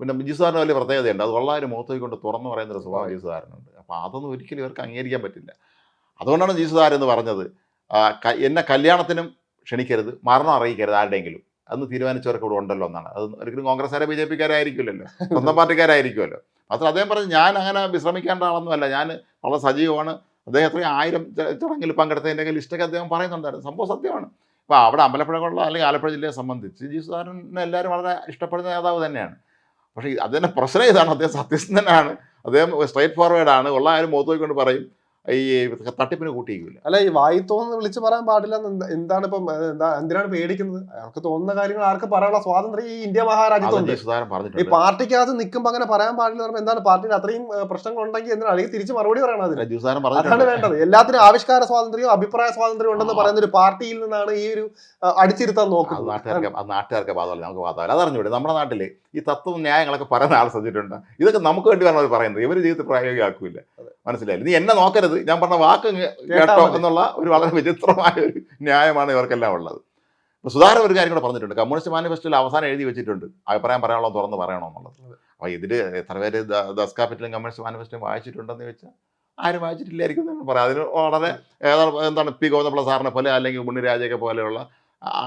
പിന്നെ ജി ജിസുകാരന് വലിയ പ്രത്യേകതയുണ്ട്. അത് വളരെ മുഖത്തേക്ക് കൊണ്ട് തുറന്നു പറയുന്ന ഒരു സ്വഭാവം ജി സുധാകരനുണ്ട്. അപ്പോൾ അതൊന്നും ഒരിക്കലും ഇവർക്ക് അംഗീകരിക്കാൻ പറ്റില്ല. അതുകൊണ്ടാണ് ജി സുധാകരൻ എന്ന് പറഞ്ഞത് എന്നെ കല്യാണത്തിനും ക്ഷണിക്കരുത് മരണം അറിയിക്കരുത് ആരുടെയെങ്കിലും. അന്ന് തീരുമാനിച്ചവർക്ക് ഇവിടെ ഉണ്ടല്ലോ എന്നാണ്. അത് ഒരിക്കലും കോൺഗ്രസ്സുകാരെ ബി ജെ പിക്കാരായിരിക്കില്ലല്ലോ (laughs) സ്വന്തം പാർട്ടിക്കാരായിരിക്കുമല്ലോ. മാത്രം അദ്ദേഹം പറഞ്ഞു ഞാൻ അങ്ങനെ വിശ്രമിക്കേണ്ട ആളൊന്നുമല്ല. ഞാൻ വളരെ സജീവമാണ്. അദ്ദേഹം എത്രയും ആയിരം ചടങ്ങിൽ പങ്കെടുത്തതിന്റെ ലിസ്റ്റൊക്കെ അദ്ദേഹം പറയുന്നുണ്ടായിരുന്നു. സംഭവം സത്യമാണ്. ഇപ്പോൾ അവിടെ അമ്പലപ്പുഴകളുള്ള അല്ലെങ്കിൽ ആലപ്പുഴ ജില്ലയെ സംബന്ധിച്ച് ജി എല്ലാവരും വളരെ ഇഷ്ടപ്പെടുന്ന നേതാവ് തന്നെയാണ്. പക്ഷേ അതിന്റെ പ്രശ്നം ഇതാണ്. അദ്ദേഹം സത്യസന്ധനാണ്. അദ്ദേഹം സ്ട്രൈറ്റ് ഫോർവേഡാണ് ഉള്ള ആരും മുഖത്ത് പോയിക്കൊണ്ട് പറയും. ഈ തട്ടിപ്പിന് കൂട്ടിയിരിക്കില്ല അല്ല ഈ വായി തോന്നുന്നത് വിളിച്ചു പറയാൻ പാടില്ല എന്താണ് ഇപ്പം എന്താ എന്തിനാണ് പേടിക്കുന്നത്? അയാൾക്ക് തോന്നുന്ന കാര്യങ്ങൾ ആർക്ക് പറയാനുള്ള സ്വാതന്ത്ര്യം ഈ ഇന്ത്യ മഹാരാജ്യത്തുണ്ട് ഈ പാർട്ടിക്കകത്ത് നിൽക്കുമ്പോൾ അങ്ങനെ പറയാൻ പാടില്ല പറയുമ്പോൾ എന്താണ് പാർട്ടിയിൽ അത്രയും പ്രശ്നങ്ങളുണ്ടെങ്കിൽ പ്രശ്നങ്ങൾ ഉണ്ടെങ്കിൽ എന്തിനാണ് അല്ലെങ്കിൽ തിരിച്ച് മറുപടി പറയണം അതിന്. അതാണ് വേണ്ടത്. എല്ലാത്തിനും ആവിഷ്കാര സ്വാതന്ത്ര്യവും അഭിപ്രായ സ്വാതന്ത്ര്യം ഉണ്ടെന്ന് പറയുന്ന ഒരു പാർട്ടിയിൽ നിന്നാണ് ഈ ഒരു അടിച്ചിരുത്താൻ നോക്കുന്നത്. നാട്ടുകാർക്ക് അത് നാട്ടുകാർക്ക് ബാധമല്ല നമുക്ക് ബാധമല്ല അതറിഞ്ഞൂടെ നമ്മുടെ നാട്ടിൽ ഈ തത്വം ന്യായങ്ങളൊക്കെ പറയുന്ന ആൾ ശ്രദ്ധിച്ചിട്ടുണ്ട്. ഇതൊക്കെ നമുക്ക് വേണ്ടി അവർ പറയുന്നത്. ഇവർ ജീവിതത്തിൽ പ്രായോഗികമാക്കൂല. മനസ്സിലായില്ല? നീ എന്നെ നോക്കരുത്. ഞാൻ പറഞ്ഞ വാക്ക് കേട്ടോ എന്നുള്ള ഒരു വളരെ വിചിത്രമായ ഒരു ന്യായമാണ് ഇവർക്കെല്ലാം ഉള്ളത്. ഇപ്പോൾ സുധാകരൻ ഒരു കാര്യം കൂടെ പറഞ്ഞിട്ടുണ്ട്. കമ്മ്യൂണിസ്റ്റ് മാനിഫെസ്റ്റോയിൽ അവസാനം എഴുതി വെച്ചിട്ടുണ്ട്. അഭിപ്രായം പറയാനുള്ള തുറന്ന് പറയണമെന്നുള്ളത്. അപ്പോൾ ഇതിൽ എത്ര പേര് ദസ് കാപ്പിറ്റലും കമ്മ്യൂണിസ്റ്റ് മാനിഫെസ്റ്റോയും വായിച്ചിട്ടുണ്ടെന്ന് ചോദിച്ചാൽ ആരും വായിച്ചിട്ടില്ലായിരിക്കും എന്ന് പറയാം. അതിന് വളരെ എന്താണ് പി ഗോവിന്ദപിള്ള സാറിനെ പോലെ അല്ലെങ്കിൽ ഉണ്ണിരാജയൊക്കെ പോലെയുള്ള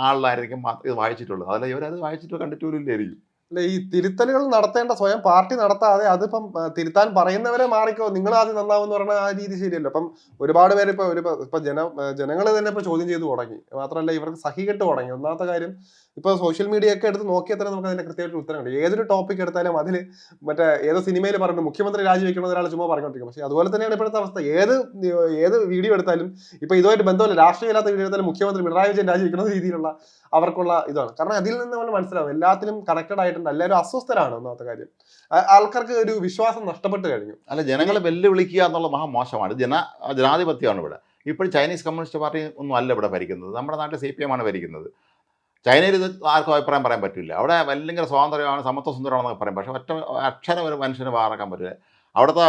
ആളിലായിരിക്കും ഇത് വായിച്ചിട്ടുള്ളത്. അതല്ല ഇവരത് വായിച്ചിട്ട് കണ്ടിട്ടോ ഇല്ലായിരിക്കും. അല്ല ഈ തിരുത്തലുകൾ നടത്തേണ്ട സ്വയം പാർട്ടി നടത്താതെ അതിപ്പം തിരുത്താൻ പറയുന്നവരെ മാറിക്കോ? നിങ്ങൾ ആദ്യം നന്നാവെന്ന് പറഞ്ഞ ആ രീതി ശരിയല്ല. അപ്പം ഒരുപാട് പേര് ഇപ്പൊ ഒരു ഇപ്പൊ ജന ജനങ്ങൾ തന്നെ ഇപ്പൊ ചോദ്യം ചെയ്തു തുടങ്ങി. മാത്രമല്ല ഇവർക്ക് സഹികെട്ട് തുടങ്ങി. ഒന്നാമത്തെ കാര്യം ഇപ്പൊ സോഷ്യൽ മീഡിയ ഒക്കെ എടുത്ത് നോക്കിയാൽ തന്നെ നമുക്ക് അതിന്റെ കൃത്യമായിട്ട് ഉത്തരം കിട്ടും ഏതൊരു ടോപ്പിക് എടുത്താലും അതിൽ മറ്റേ ഏതോ സിനിമയിൽ പറഞ്ഞു മുഖ്യമന്ത്രി രാജിവെക്കണം ഒരാൾ ചുമ്മാ പറഞ്ഞോണ്ടിരിക്കും പക്ഷേ അതുപോലെ തന്നെയാണ് ഇപ്പോഴത്തെ അവസ്ഥ. ഏത് ഏത് വീഡിയോ എടുത്താലും ഇപ്പൊ ഇതുമായിട്ട് ബന്ധമില്ല. രാഷ്ട്രീയമില്ലാത്ത വീഡിയോ എടുത്താലും മുഖ്യമന്ത്രി പിണറായി വിജയൻ രാജിവെക്കുന്ന രീതിയിലുള്ള അവർക്കുള്ള ഇതാണ്. കാരണം അതിൽ നിന്ന് നമ്മൾ മനസ്സിലാവും. എല്ലാത്തിലും കണക്റ്റഡ് ആയിട്ടുണ്ട് എല്ലാവരും അസ്വസ്ഥരാണ് ഒന്നാമത്തെ കാര്യം. ആൾക്കാർക്ക് ഒരു വിശ്വാസം നഷ്ടപ്പെട്ടു കഴിഞ്ഞു. അല്ല ജനങ്ങളെ വെല്ലുവിളിക്കുക എന്നുള്ള മഹാ മോശമാണ് ജന ജനാധിപത്യമാണ് ഇവിടെ. ഇപ്പോൾ ചൈനീസ് കമ്മ്യൂണിസ്റ്റ് പാർട്ടി ഒന്നും അല്ല ഇവിടെ ഭരിക്കുന്നത്. നമ്മുടെ നാട്ടിൽ സി പി എം ആണ് ഭരിക്കുന്നത്. ചൈനയിൽ ഇത് ആർക്കും അഭിപ്രായം പറയാൻ പറ്റില്ല. അവിടെ ഭയങ്കര സ്വാതന്ത്ര്യമാണ് സമത്വ സുന്ദരമാണെന്നൊക്കെ പറയും. പക്ഷേ ഒറ്റ അക്ഷരം ഒരു മനുഷ്യന് വാറക്കാൻ പറ്റില്ല. അവിടുത്തെ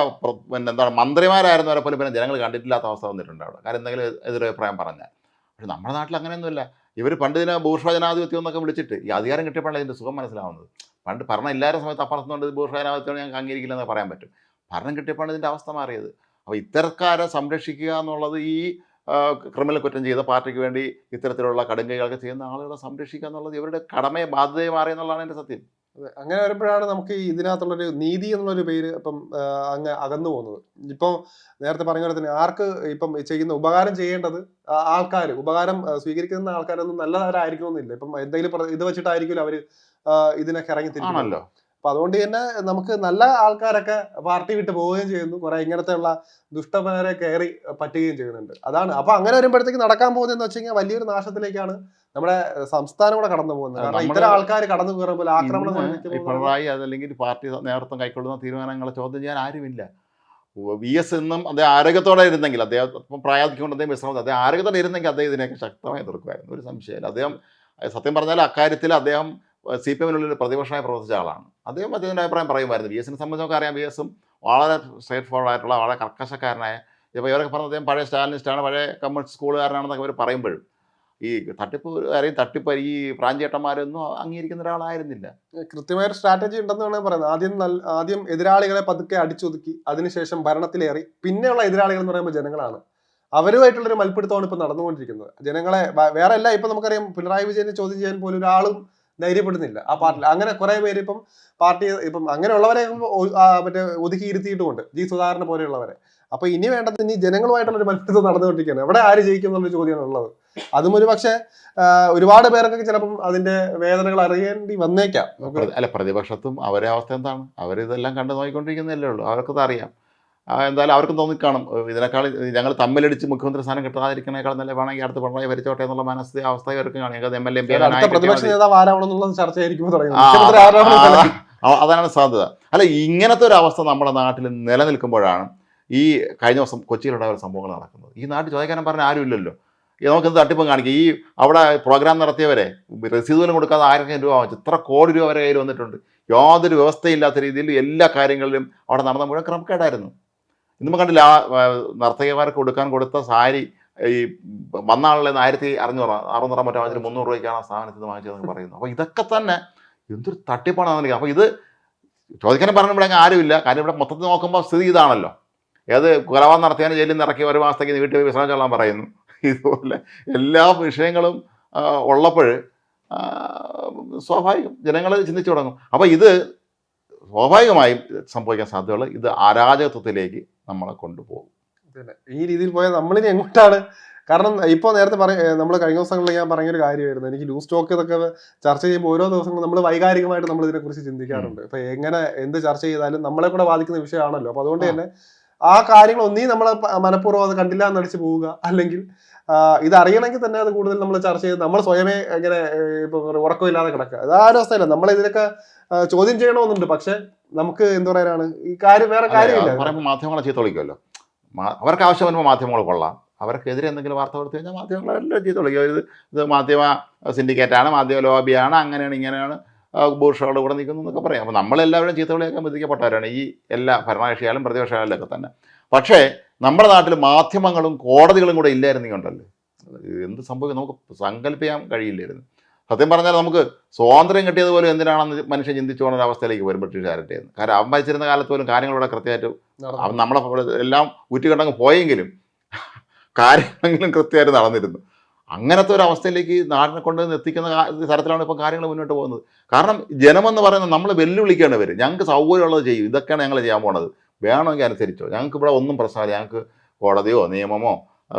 പിന്നെ എന്താണ് മന്ത്രിമാരായിരുന്നവരെ പോലും പിന്നെ ജനങ്ങൾ കണ്ടിട്ടില്ലാത്ത അവസ്ഥ വന്നിട്ടുണ്ട് അവിടെ. കാരണം എന്തെങ്കിലും എതിരഭിപ്രായം പറഞ്ഞാൽ. പക്ഷെ നമ്മുടെ നാട്ടിൽ അങ്ങനെയൊന്നുമില്ല. ഇവർ പണ്ട് ഇതിനെ ബൂർഷ ജനാധിപത്യം എന്നൊക്കെ വിളിച്ചിട്ട് ഈ അധികാരം കിട്ടിയപ്പോഴാണ് ഇതിന്റെ സുഖം മനസ്സിലാവുന്നത്. പണ്ട് ഭരണം ഇല്ലാത്ത സമയത്ത് അപ്പുറത്തുകൊണ്ട് ഇത് ബൂർഷ ജനാധിപത്യം ഞങ്ങൾക്ക് അംഗീകരിക്കില്ലെന്ന് പറയാൻ പറ്റും. ഭരണം കിട്ടിയപ്പോഴാണ് ഇതിന്റെ അവസ്ഥ മാറിയത്. അപ്പോൾ ഇത്തരക്കാരെ സംരക്ഷിക്കുക എന്നുള്ളത് ഈ ക്രിമിനൽ കുറ്റം ചെയ്ത പാർട്ടിക്ക് വേണ്ടി ഇത്തരത്തിലുള്ള കടുങ്കൈകളൊക്കെ ചെയ്യുന്ന ആളുകളെ സംരക്ഷിക്കുക എന്നുള്ളത് ഇവരുടെ കടമയെ ബാധ്യതയെ മാറിയെന്നുള്ളതാണ് എന്റെ സത്യം. അങ്ങനെ വരുമ്പോഴാണ് നമുക്ക് ഇതിനകത്തുള്ളൊരു നീതി എന്നുള്ളൊരു പേര് ഇപ്പം അങ്ങ് അകന്നു പോകുന്നത്. ഇപ്പം നേരത്തെ പറഞ്ഞ പോലെ തന്നെ ആർക്ക് ഇപ്പം ചെയ്യുന്ന ഉപകാരം ചെയ്യേണ്ടത് ആൾക്കാർ ഉപകാരം സ്വീകരിക്കുന്ന ആൾക്കാരൊന്നും നല്ലവരായിരിക്കണമെന്നില്ല ഇപ്പം എന്തെങ്കിലും ഇത് വെച്ചിട്ടായിരിക്കും അവർ ഇതിനൊക്കെ ഇറങ്ങി തിരിക്കുന്നത്. ആണല്ലോ. അപ്പൊ അതുകൊണ്ട് തന്നെ നമുക്ക് നല്ല ആൾക്കാരൊക്കെ പാർട്ടി വിട്ട് പോവുകയും ചെയ്യുന്നു. കുറെ ഇങ്ങനത്തെയുള്ള ദുഷ്ടന്മാരെ കയറി പറ്റുകയും ചെയ്യുന്നുണ്ട്. അതാണ്. അപ്പൊ അങ്ങനെ വരുമ്പോഴത്തേക്ക് നടക്കാൻ പോകുന്നതെന്ന് വെച്ച് കഴിഞ്ഞാൽ വലിയൊരു നാശത്തിലേക്കാണ് നമ്മുടെ സംസ്ഥാനം കൂടെ കടന്നു പോകുന്നത്. കാരണം ഇത്തരം ആൾക്കാർ കടന്നു കയറുമ്പോൾ ആക്രമണം പിണറായി അതല്ലെങ്കിൽ പാർട്ടി നേതൃത്വം കൈക്കൊള്ളുന്ന തീരുമാനങ്ങളെ ചോദ്യം ചെയ്യാൻ ആരുമില്ല. വി എസ് എന്നും അദ്ദേഹം ആരോഗ്യത്തോടെ ഇരുന്നെങ്കിൽ അദ്ദേഹം പ്രായാധിക്കൊണ്ട് അദ്ദേഹം വിശ്രമം അദ്ദേഹം ആരോഗ്യത്തോടെ ഇരുന്നെങ്കിൽ അദ്ദേഹം ഇതിനെയൊക്കെ ശക്തമായി എതിർക്കുമായിരുന്നു. ഒരു സംശയമില്ല അദ്ദേഹം സത്യം പറഞ്ഞാൽ അക്കാര്യത്തിൽ അദ്ദേഹം സി പി എമ്മിനുള്ളിൽ പ്രതിപക്ഷമായി പ്രവർത്തിച്ച ആളാണ്. അദ്ദേഹം അദ്ദേഹത്തിന്റെ അഭിപ്രായം പറയുമായിരുന്നു. വി എസിനെ സംബന്ധിച്ച് നമുക്ക് അറിയാം വി എസും വളരെ സ്ട്രേറ്റ് ഫോർവേഡ് ആയിട്ടുള്ള വളരെ കർക്കശക്കാരനായ ഇപ്പോൾ ഇവരൊക്കെ പറഞ്ഞ അദ്ദേഹം പഴയ സ്റ്റാലിനിസ്റ്റാണ് പഴയ കമ്മ്യൂണിസ്റ്റ് സ്കൂളുകാരനാണെന്നൊക്കെ അവർ പറയുമ്പോഴും ഈ തട്ടിപ്പ് ആരെയും തട്ടിപ്പ് ഈ പ്രാഞ്ചേട്ടന്മാരൊന്നും അംഗീകരിക്കുന്ന ഒരാളായിരുന്നില്ല. കൃത്യമായ ഒരു സ്ട്രാറ്റജി ഉണ്ടെന്ന് വേണമെങ്കിൽ പറയുന്നത് ആദ്യം നല്ല ആദ്യം എതിരാളികളെ പതുക്കെ അടിച്ചൊതുക്കി അതിനുശേഷം ഭരണത്തിലേറി. പിന്നെയുള്ള എതിരാളികൾ എന്ന് പറയുമ്പോൾ ജനങ്ങളാണ്. അവരുമായിട്ടുള്ളൊരു മൽപ്പിടുത്തമാണ് ഇപ്പൊ നടന്നുകൊണ്ടിരിക്കുന്നത്. ജനങ്ങളെ വേറെ അല്ല ഇപ്പൊ നമുക്കറിയാം പിണറായി വിജയനെ ചോദ്യം ചെയ്യാൻ പോലും ഒരാളും ധൈര്യപ്പെടുന്നില്ല. ആ പാർട്ടിയിൽ അങ്ങനെ കുറെ പേര് ഇപ്പം പാർട്ടി ഇപ്പം അങ്ങനെയുള്ളവരെ മറ്റേ ഒതുക്കി ഇരുത്തിയിട്ടുമുണ്ട്. ജി സുധാകരനെ പോലെയുള്ളവരെ. അപ്പൊ ഇനി വേണ്ടത് ഇനി ജനങ്ങളുമായിട്ടുള്ള ഒരു മത്സരം നടന്നുകൊണ്ടിരിക്കുകയാണ്. എവിടെ ആര് ജയിക്കും എന്നുള്ള ചോദ്യമാണ് ഉള്ളത്. അതും ഒരു പക്ഷേ ഒരുപാട് പേർക്കൊക്കെ ചിലപ്പം അതിന്റെ വേദനകൾ അറിയേണ്ടി വന്നേക്കാം. അല്ല പ്രതിപക്ഷത്തും അവരെ അവസ്ഥ എന്താണ്? അവരിതെല്ലാം കണ്ടു നോക്കിക്കൊണ്ടിരിക്കുന്നതല്ലേ ഉള്ളൂ. അവർക്കത് അറിയാം. എന്തായാലും അവർക്കും തോന്നിക്കാണും ഇതിനേക്കാൾ ഞങ്ങൾ തമ്മിലടിച്ച് മുഖ്യമന്ത്രി സ്ഥാനം കിട്ടാതിരിക്കുന്നതിനേക്കാൾ നല്ല വേണമെങ്കിൽ അടുത്ത് പിണറായി ഭരിച്ചോട്ടെ എന്നുള്ള മനസ്ഥിതി അവസ്ഥ ഇവർക്ക് കാണും. ഞങ്ങൾക്ക് എം എൽ എം പി പ്രതിപക്ഷ നേതാവ് ചർച്ചയായിരിക്കും അതാണ് സാധ്യത. അല്ല ഇങ്ങനത്തെ ഒരു അവസ്ഥ നമ്മുടെ നാട്ടിൽ നിലനിൽക്കുമ്പോഴാണ് ഈ കഴിഞ്ഞ ദിവസം കൊച്ചിയിലുണ്ടായ ഒരു സംഭവങ്ങൾ നടക്കുന്നത്. ഈ നാട്ടിൽ ചോദിക്കാനും പറഞ്ഞ ആരുമില്ലല്ലോ നമുക്കിത് തട്ടിപ്പം കാണിക്കുക ഈ അവിടെ പ്രോഗ്രാം നടത്തിയവരെ രസീത് പോലും കൊടുക്കാതെ ആയിരം രൂപ വാങ്ങിച്ചു. ഇത്ര കോടി രൂപ വരെ കയ്യിൽ വന്നിട്ടുണ്ട്. യാതൊരു വ്യവസ്ഥയില്ലാത്ത രീതിയിൽ എല്ലാ കാര്യങ്ങളിലും അവിടെ നടന്ന മുഴുവൻ ക്രമക്കേടായിരുന്നു. ഇന്ന് കണ്ടില്ല ആ നർത്തകിമാർക്ക് കൊടുക്കാൻ കൊടുത്ത സാരി ഈ വന്ന ആളിൽ ആയിരത്തി അറുന്നൂറ് അറുന്നൂറ് മറ്റോ വാങ്ങിച്ചിട്ട് മുന്നൂറ് രൂപയ്ക്കാണ് ആ സാധനത്തിൽ നിന്ന് വാങ്ങിച്ചതെന്ന് പറയുന്നു. അപ്പോൾ ഇതൊക്കെ തന്നെ എന്തൊരു തട്ടിപ്പാണെന്ന് എനിക്ക് അപ്പോൾ ഇത് ചോദിക്കാനും പറഞ്ഞു ഇവിടെ ആരുമില്ല. കാര്യം ഇവിടെ മൊത്തത്തിൽ നോക്കുമ്പോൾ സ്ഥിതി ഇതാണല്ലോ. ഏത് കൊലപാതകം നടത്തിയാലും ജയിലിൽ നിന്ന് ഇറക്കി ഒരു മാസത്തേക്ക് വീട്ടിൽ പോയി വിശ്രമം ചൊല്ലാൻ പറയുന്നു. ഇതുപോലെ എല്ലാ വിഷയങ്ങളും ഉള്ളപ്പോൾ സ്വാഭാവികം ജനങ്ങൾ ചിന്തിച്ചു തുടങ്ങും. അപ്പോൾ ഇത് സ്വാഭാവികമായും സംഭവിക്കാൻ സാധ്യതയുള്ള ഇത് അരാജകത്വത്തിലേക്ക് നമ്മളെ കൊണ്ടുപോകും. ഈ രീതിയിൽ പോയാൽ നമ്മളിനി എങ്ങോട്ടാണ്? കാരണം ഇപ്പോൾ നേരത്തെ പറ നമ്മൾ കഴിഞ്ഞ ദിവസങ്ങളിൽ ഞാൻ പറഞ്ഞൊരു കാര്യമായിരുന്നു. എനിക്ക് ലൂസ് സ്റ്റോക്ക് ഇതൊക്കെ ചർച്ച ചെയ്യുമ്പോൾ ഓരോ ദിവസങ്ങളും നമ്മൾ വൈകാരികമായിട്ട് നമ്മൾ ഇതിനെക്കുറിച്ച് ചിന്തിക്കാറുണ്ട്. ഇപ്പൊ എങ്ങനെ എന്ത് ചർച്ച ചെയ്താലും നമ്മളെ കൂടെ ബാധിക്കുന്ന വിഷയമാണല്ലോ. അപ്പോൾ അതുകൊണ്ട് തന്നെ ആ കാര്യങ്ങൾ ഒന്നീ നമ്മൾ മനഃപൂർവം അത് കണ്ടില്ല എന്നടിച്ച് പോവുക. അല്ലെങ്കിൽ ഇത് അറിയണമെങ്കിൽ തന്നെ അത് കൂടുതൽ നമ്മൾ ചർച്ച ചെയ്ത് നമ്മൾ സ്വയമേ ഇങ്ങനെ ഇപ്പൊ ഉറക്കമില്ലാതെ കിടക്കുക. അത് ആ ഒരു അവസ്ഥയില്ല. നമ്മൾ ഇതിനൊക്കെ ചോദ്യം ചെയ്യണമെന്നുണ്ട്. പക്ഷെ നമുക്ക് എന്ത് പറയാനാണ്? ഈ കാര്യം വേറെ കാര്യമില്ല. പറയുമ്പോൾ മാധ്യമങ്ങളെ ചീത്ത വിളിക്കുമല്ലോ. അവർക്ക് ആവശ്യം വരുമ്പോൾ മാധ്യമങ്ങൾ കൊള്ളാം. അവർക്കെതിരെ എന്തെങ്കിലും വാർത്ത കൊടുത്തു കഴിഞ്ഞാൽ മാധ്യമങ്ങളെല്ലാം ചീത്ത വിളിക്കും. ഇത് ഇത് മാധ്യമ സിൻഡിക്കേറ്റാണ് മാധ്യമ ലോബിയാണ് അങ്ങനെയാണ് ഇങ്ങനെയാണ് ബൂർഷകളുടെ കൂടെ നിൽക്കുന്നു എന്നൊക്കെ പറയാം. അപ്പോൾ നമ്മളെല്ലാവരും ചീത്ത വിളിയൊക്കെ വിധിക്കപ്പെട്ടവരാണ് ഈ എല്ലാ ഭരണകക്ഷിയാലും പ്രതിപക്ഷമായാലും ഒക്കെ തന്നെ. പക്ഷേ നമ്മുടെ നാട്ടിൽ മാധ്യമങ്ങളും കോടതികളും കൂടെ ഇല്ലായിരുന്നെങ്കിൽ ഉണ്ടല്ലോ എന്ത് സംഭവിക്കും നമുക്ക് സങ്കല്പിക്കാൻ കഴിയില്ലായിരുന്നു. സത്യം പറഞ്ഞാൽ നമുക്ക് സ്വാതന്ത്ര്യം കിട്ടിയതുപോലും എന്തിനാണെന്ന് മനുഷ്യൻ ചിന്തിച്ചു പോകുന്ന അവസ്ഥയിലേക്ക് വരും ബ്രിട്ടീഷുകാരുടെ കാരണം അവൻ ഭരിച്ചിരുന്ന കാലത്ത് പോലും കാര്യങ്ങളിവിടെ കൃത്യമായിട്ട് അവൻ നമ്മളെ എല്ലാം ഊറ്റിക്കണ്ടങ്ങ് പോയെങ്കിലും കാര്യങ്ങളെങ്കിലും കൃത്യമായിട്ട് നടന്നിരുന്നു. അങ്ങനത്തെ ഒരു അവസ്ഥയിലേക്ക് നാടിനെ കൊണ്ട് എത്തിക്കുന്ന തരത്തിലാണ് ഇപ്പോൾ കാര്യങ്ങൾ മുന്നോട്ട് പോകുന്നത്. കാരണം ജനമെന്ന് പറയുന്നത് നമ്മൾ വെല്ലുവിളിക്കുകയാണ് വരും. ഞങ്ങൾക്ക് സൗകര്യമുള്ളത് ചെയ്യും. ഇതൊക്കെയാണ് ഞങ്ങൾ ചെയ്യാൻ പോണത്. വേണമെങ്കിൽ അനുസരിച്ചോ. ഞങ്ങൾക്ക് ഇവിടെ ഒന്നും പ്രശ്നമില്ല. ഞങ്ങൾക്ക് കോടതിയോ നിയമമോ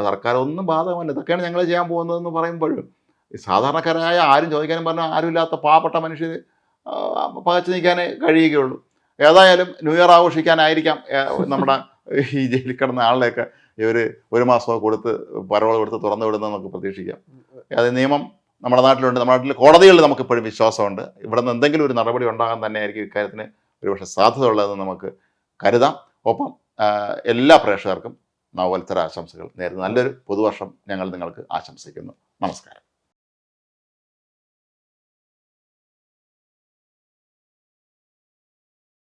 സർക്കാർ ഒന്നും ബാധകമല്ല. ഇതൊക്കെയാണ് ഞങ്ങൾ ചെയ്യാൻ പോകുന്നതെന്ന് പറയുമ്പോഴും. ഈ സാധാരണക്കാരായ ആരും ചോദിക്കാനും പറഞ്ഞാൽ ആരുമില്ലാത്ത പാവപ്പെട്ട മനുഷ്യർ പകച്ചു നിൽക്കാനേ കഴിയുകയുള്ളൂ. ഏതായാലും ന്യൂ ഇയർ ആഘോഷിക്കാനായിരിക്കാം നമ്മുടെ ഈ ജയിലിൽ കിടന്ന ആളിനെയൊക്കെ ഇവർ ഒരു മാസമൊക്കെ കൊടുത്ത് പരോൾ കൊടുത്ത് തുറന്നു നമുക്ക് പ്രതീക്ഷിക്കാം. അത് നിയമം നമ്മുടെ നാട്ടിലുണ്ട്. നമ്മുടെ നാട്ടിൽ കോടതികളിൽ നമുക്ക് ഇപ്പോഴും വിശ്വാസമുണ്ട്. ഇവിടെ നിന്ന് എന്തെങ്കിലും ഒരു നടപടി ഉണ്ടാകാൻ തന്നെയായിരിക്കും ഇക്കാര്യത്തിന് ഒരുപക്ഷെ സാധ്യത ഉള്ളതെന്ന് നമുക്ക് കരുതാം. ഒപ്പം എല്ലാ പ്രേക്ഷകർക്കും നവവത്സര ആശംസകൾ നേരുന്നു. നല്ലൊരു പുതുവർഷം ഞങ്ങൾ നിങ്ങൾക്ക് ആശംസിക്കുന്നു. നമസ്കാരം.